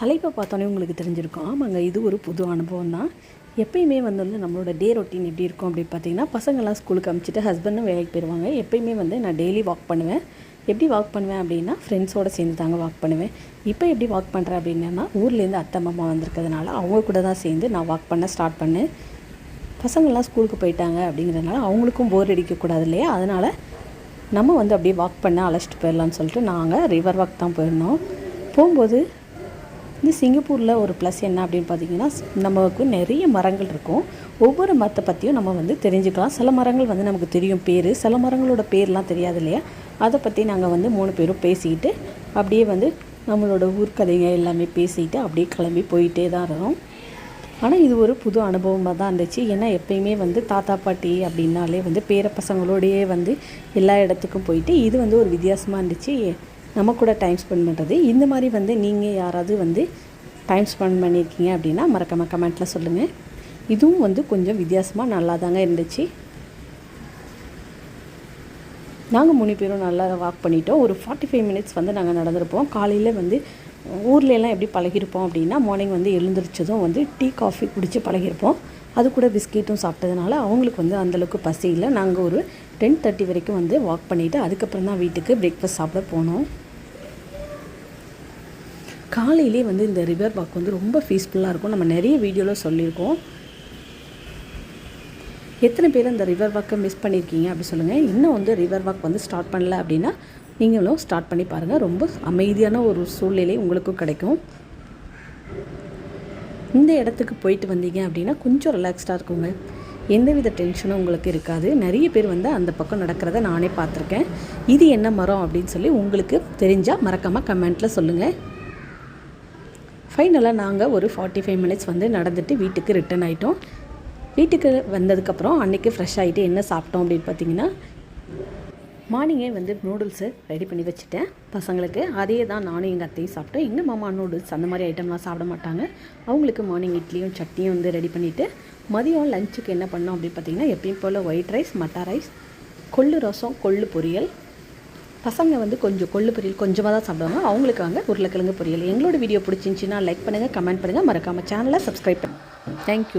தலைப்பை பார்த்தோன்னே உங்களுக்கு தெரிஞ்சிருக்கும். ஆமாங்க இது ஒரு புது அனுபவம் தான். எப்பயுமே வந்து வந்து நம்மளோட டே ரொட்டீன் எப்படி இருக்கும் அப்படின்னு பார்த்தீங்கன்னா பசங்கள்லாம் ஸ்கூலுக்கு அனுப்பிச்சிட்டு ஹஸ்பண்டும் வேலைக்கு போயிடுவாங்க எப்பயுமே வந்து நான் டெய்லி வாக் பண்ணுவேன். எப்படி வாக் பண்ணுவேன் அப்படின்னா ஃப்ரெண்ட்ஸோடு சேர்ந்து தாங்க வாக் பண்ணுவேன். இப்போ எப்படி வாக் பண்ணுறேன் அப்படின்னா ஊர்லேருந்து அத்தை மாமா வந்திருக்கிறதுனால அவங்க கூட தான் சேர்ந்து நான் வாக் பண்ண ஸ்டார்ட் பண்ணேன். பசங்கள்லாம் ஸ்கூலுக்கு போயிட்டாங்க அப்படிங்கிறதுனால அவங்களுக்கும் போர் அடிக்கக்கூடாது இல்லையா? அதனால் நம்ம வந்து அப்படியே வாக் பண்ண அழைச்சிட்டு போயிடலான்னு சொல்லிட்டு நாங்கள் ரிவர் வாக் தான் போயிருந்தோம். போகும்போது இந்த சிங்கப்பூரில் ஒரு ப்ளஸ் என்ன அப்படின்னு பார்த்தீங்கன்னா நமக்கு நிறைய மரங்கள் இருக்கும். ஒவ்வொரு மரத்தை பற்றியும் நம்ம வந்து தெரிஞ்சுக்கலாம். சில மரங்கள் வந்து நமக்கு தெரியும் பேர். சில மரங்களோட பேர்லாம் தெரியாது இல்லையா? அதை பற்றி நாங்கள் வந்து மூணு பேரும் பேசிக்கிட்டு அப்படியே வந்து நம்மளோட ஊர்க்கதைங்க எல்லாமே பேசிக்கிட்டு அப்படியே கிளம்பி போயிட்டே தான் இருந்தோம். ஆனால் இது ஒரு புது அனுபவமாக தான் இருந்துச்சு. ஏன்னா எப்பயுமே வந்து தாத்தா பாட்டி அப்படின்னாலே வந்து பேர பசங்களோடையே வந்து எல்லா இடத்துக்கும் போயிட்டு இது வந்து ஒரு வித்தியாசமாக இருந்துச்சு. நம்ம கூட டைம் ஸ்பெண்ட் பண்ணுறது இந்த மாதிரி வந்து நீங்கள் யாராவது வந்து டைம் ஸ்பெண்ட் பண்ணியிருக்கீங்க அப்படின்னா மறக்காமல் கமெண்ட்டில் சொல்லுங்கள் இதுவும் வந்து கொஞ்சம் வித்தியாசமாக நல்லா தாங்க இருந்துச்சு. நாங்கள் மூணு பேரும் நல்லா வாக் பண்ணிட்டோம். ஒரு ஃபார்ட்டி ஃபைவ் மினிட்ஸ் வந்து நாங்கள் நடந்திருப்போம். காலையில் வந்து ஊர்லெலாம் எப்படி பழகிருப்போம் அப்படின்னா மார்னிங் வந்து எழுந்திரிச்சதும் வந்து டீ காஃபி குடித்து பழகிருப்போம். அது கூட பிஸ்கெட்டும் சாப்பிட்டதுனால அவங்களுக்கு வந்து அந்தளவுக்கு பசி இல்லை. நாங்கள் ஒரு டென் தேர்ட்டி வரைக்கும் வந்து வாக் பண்ணிவிட்டு அதுக்கப்புறம் தான் வீட்டுக்கு பிரேக்ஃபாஸ்ட் சாப்பிட போனோம். காலையிலே வந்து இந்த ரிவர் வாக் வந்து ரொம்ப பீஸ்ஃபுல்லாக இருக்கும். நம்ம நிறைய வீடியோவில் சொல்லியிருக்கோம். எத்தனை பேர் அந்த ரிவர் வாக்கை மிஸ் பண்ணியிருக்கீங்க அப்படி சொல்லுங்கள் இன்னும் வந்து ரிவர் வாக் வந்து ஸ்டார்ட் பண்ணல அப்படின்னா நீங்களும் ஸ்டார்ட் பண்ணி பாருங்கள் ரொம்ப அமைதியான ஒரு சூழ்நிலை உங்களுக்கும் கிடைக்கும். இந்த இடத்துக்கு போயிட்டு வந்தீங்க அப்படின்னா கொஞ்சம் ரிலாக்ஸ்டாக இருக்குங்க. எந்தவித டென்ஷனும் உங்களுக்கு இருக்காது. நிறைய பேர் வந்து அந்த பக்கம் நடக்கிறத நானே பார்த்துருக்கேன். இது என்ன மரம் அப்படின்னு சொல்லி உங்களுக்கு தெரிஞ்சால் மறக்காமல் கமெண்ட்டில் சொல்லுங்கள் ஃபைனலாக நாங்கள் ஒரு ஃபார்ட்டி ஃபைவ் மினிட்ஸ் வந்து நடந்துட்டு வீட்டுக்கு ரிட்டர்ன் ஆகிட்டோம் வீட்டுக்கு வந்ததுக்கப்புறம் அன்றைக்கி ஃப்ரெஷ் ஆகிட்டு என்ன சாப்பிட்டோம் அப்படின்னு பார்த்தீங்கன்னா மார்னிங்கே வந்து நூடுல்ஸு ரெடி பண்ணி வச்சுட்டேன். பசங்களுக்கு அதே தான் நானும் எங்கள் அத்தையும் சாப்பிட்டோம். எங்கள் மாமா நூடுல்ஸ் அந்த மாதிரி ஐட்டம்லாம் சாப்பிட மாட்டாங்க. அவங்களுக்கு மார்னிங் இட்லியும் சட்னியும் வந்து ரெடி பண்ணிவிட்டு மதியம் லஞ்சுக்கு என்ன பண்ணோம் அப்படின்னு பார்த்தீங்கன்னா எப்பயும் போல் ஒயிட் ரைஸ் மட்டா ரைஸ் கொள்ளு ரசம் கொள்ளு பொரியல் பசங்க வந்து கொஞ்சம் கொள்ளு பொரியல் கொஞ்சமாக தான் சாப்பிடுவாங்க அவங்களுக்கு வாங்க உருளைக்கிழங்கு பொரியல். எங்களோட வீடியோ பிடிச்சிருந்துச்சின்னா லைக் பண்ணுங்கள் கமெண்ட் பண்ணுங்கள் மறக்காமல் சேனலை சப்ஸ்கிரைப் பண்ணுங்கள் தேங்க்யூ